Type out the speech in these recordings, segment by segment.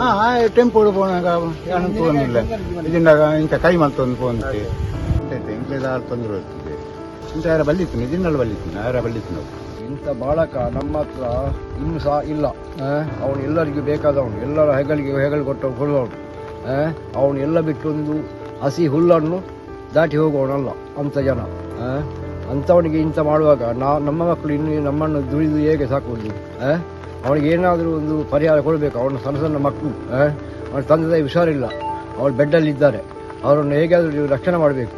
ആ ടെമ്പോട് പോകണം തോന്നുന്നില്ല ഇതിൻ്റെ ಇಂಥ ಕೈ ಮಲ್ತೊಂದು ಫೋನ್ತೆ ಇಂಗ್ಲೇದ ಆರು ತೊಂದರೆ ಇರ್ತದೆ ಇಂಥ ಯಾರ ಬಲ್ಲಿತ್ತು? ಇದನ್ನೆಲ್ಲ ಬಲ್ಲಿತ್ತು. ಯಾರ ಬಲ್ಲಿತ್ತು ನಾವು? ಇಂಥ ಬಾಳಕ ನಮ್ಮ ಹತ್ರ ಇನ್ನು ಸಹ ಇಲ್ಲ ಅವನು ಎಲ್ಲರಿಗೂ ಬೇಕಾದವನು. ಎಲ್ಲರ ಹೆಗಲಿಗೆ ಹೆಗಲು ಕೊಟ್ಟವನು ಕೊಡುವವನು. ಅವನು ಎಲ್ಲ ಬಿಟ್ಟೊಂದು ಹಸಿ ಹುಲ್ಲನ್ನು ದಾಟಿ ಹೋಗುವವನಲ್ಲ ಅಂಥ ಜನ. ಅಂಥವನಿಗೆ ಇಂಥ ಮಾಡುವಾಗ ನಾ ನಮ್ಮ ಮಕ್ಕಳು ಇನ್ನು ನಮ್ಮನ್ನು ದುಡಿದು ಹೇಗೆ ಸಾಕುವುದು? ಅವನಿಗೆ ಏನಾದರೂ ಒಂದು ಪರಿಹಾರ ಕೊಡಬೇಕು ಅವನ ಸಣ್ಣ ಸಣ್ಣ ಮಕ್ಕಳು? ಅವನ ತಂದೆ ತಾಯಿ ಹುಷಾರಿಲ್ಲ. ಅವಳು ಬೆಡ್ಡಲ್ಲಿದ್ದಾರೆ. ಅವರನ್ನು ಹೇಗಾದರೂ ರಕ್ಷಣೆ ಮಾಡಬೇಕು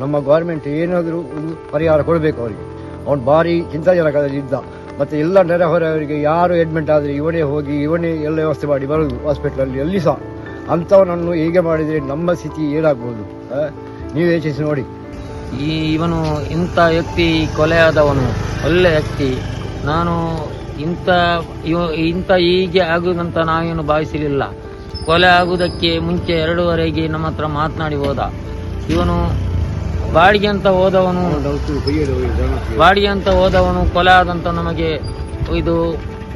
ನಮ್ಮ ಗೌರ್ಮೆಂಟ್ ಏನಾದರೂ ಒಂದು ಪರಿಹಾರ ಕೊಡಬೇಕು ಅವರಿಗೆ. ಅವನು ಭಾರಿ ಚಿಂತಾಜನಕದಲ್ಲಿ ಇದ್ದ. ಮತ್ತು ಎಲ್ಲ ನೆರೆಹೊರೆಯವರಿಗೆ ಯಾರು ಅಡ್ಮಿಟ್ ಆದರೆ ಇವನೇ ಹೋಗಿ, ಇವನೇ ಎಲ್ಲ ವ್ಯವಸ್ಥೆ ಮಾಡಿ ಬರೋದು ಹಾಸ್ಪಿಟ್ಲಲ್ಲಿ ಎಲ್ಲಿ ಸಹ. ಅಂಥವನನ್ನು ಹೀಗೆ ಮಾಡಿದರೆ ನಮ್ಮ ಸ್ಥಿತಿ ಏನಾಗ್ಬೋದು ನೀವು ಯೋಚಿಸಿ ನೋಡಿ. ಈ ಇವನು ಇಂಥ ವ್ಯಕ್ತಿ ಕೊಲೆಯಾದವನು ಒಳ್ಳೆ ವ್ಯಕ್ತಿ. ನಾನು ಇಂಥ ಇವ, ಇಂಥ ಹೀಗೆ ಆಗುವುದಂತ ನಾವೇನು ಭಾವಿಸಲಿಲ್ಲ. ಕೊಲೆ ಆಗುವುದಕ್ಕೆ ಮುಂಚೆ ಎರಡೂವರೆಗೆ ನಮ್ಮ ಹತ್ರ ಮಾತನಾಡಿ ಹೋದ. ಇವನು ಬಾಡಿಗೆ ಅಂತ ಹೋದವನು, ಬಾಡಿಗೆ ಅಂತ ಹೋದವನು ಕೊಲೆ ಆದಂತ ನಮಗೆ ಇದು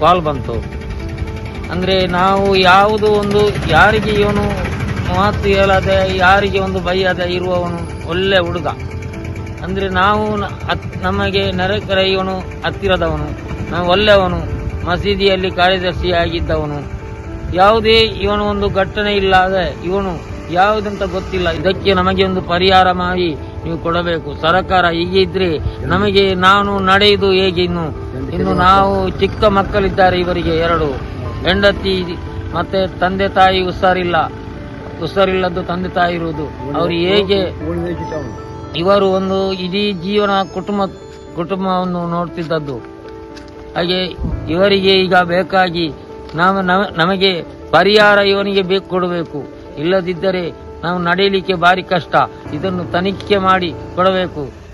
ಕಾಲ್ ಬಂತು. ಅಂದರೆ ನಾವು ಯಾವುದು ಒಂದು, ಯಾರಿಗೆ ಇವನು ಮಾತು ಹೇಳದೆ, ಯಾರಿಗೆ ಒಂದು ಬೈಯದೆ ಇರುವವನು ಒಳ್ಳೆ ಹುಡುಗ. ಅಂದರೆ ನಾವು ನಮಗೆ ನರಕರ ಇವನು ಹತ್ತಿರದವನು. ಒಳ್ಳೆಯವನು ಮಸೀದಿಯಲ್ಲಿ ಕಾರ್ಯದರ್ಶಿಯಾಗಿದ್ದವನು ಯಾವುದೇ ಇವನು ಒಂದು ಘಟನೆ ಇಲ್ಲದ ಇವನು ಯಾವುದಂತ ಗೊತ್ತಿಲ್ಲ. ಇದಕ್ಕೆ ನಮಗೆ ಒಂದು ಪರಿಹಾರ ಮಾಡಿ ನೀವು ಕೊಡಬೇಕು. ಸರ್ಕಾರ ಹೀಗೆ ಇದ್ರೆ ನಮಗೆ ನಾನು ನಡೆಯುವುದು ಹೇಗೆ ಇನ್ನು? ಇನ್ನು ನಾವು ಚಿಕ್ಕ ಮಕ್ಕಳಿದ್ದಾರೆ ಇವರಿಗೆ ಎರಡು. ಹೆಂಡತಿ ಮತ್ತೆ ತಂದೆ ತಾಯಿ ಹುಷಾರಿಲ್ಲ. ಹುಷಾರಿಲ್ಲದ್ದು ತಂದೆ ತಾಯಿ ಇರುವುದು. ಅವರು ಹೇಗೆ? ಇವರು ಒಂದು ಇಡೀ ಜೀವನ ಕುಟುಂಬ ಕುಟುಂಬವನ್ನು ನೋಡ್ತಿದ್ದದ್ದು. ಹಾಗೆ ಇವರಿಗೆ ಈಗ ಬೇಕಾಗಿ ನಾವು ನಮ- ನಮಗೆ ಪರಿಹಾರ ಇವನಿಗೆ ಬೇಕು, ಕೊಡಬೇಕು. ಇಲ್ಲದಿದ್ದರೆ ನಾವು ನಡೆಯಲಿಕ್ಕೆ ಭಾರಿ ಕಷ್ಟ. ಇದನ್ನು ತನಿಖೆ ಮಾಡಿ ಕೊಡಬೇಕು.